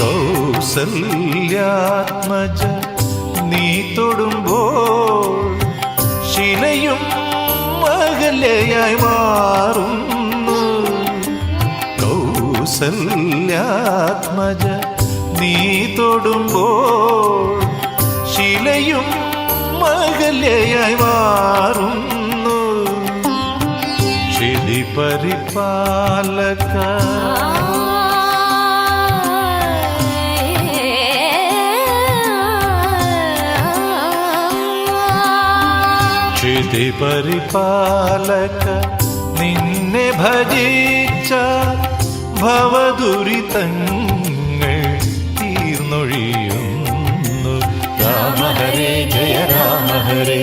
കൗസല്യാത്മജ നീ തൊടുമ്പോൾ ശിലയും അകലയായി മാറുന്നു. കൗസല്യാത്മജ നീ തൊടുമ്പോൾ ശിലയും അകലയായി മാറുന്നു. ശിലി പരിപാലക ക്ഷിതി പരിപാലക നിന്നെ ഭജിച്ച ഭവദുരിതങ്ങൾ തീർന്നൊഴിയുന്നു. രാമഹരേ ജയ രാമഹരേ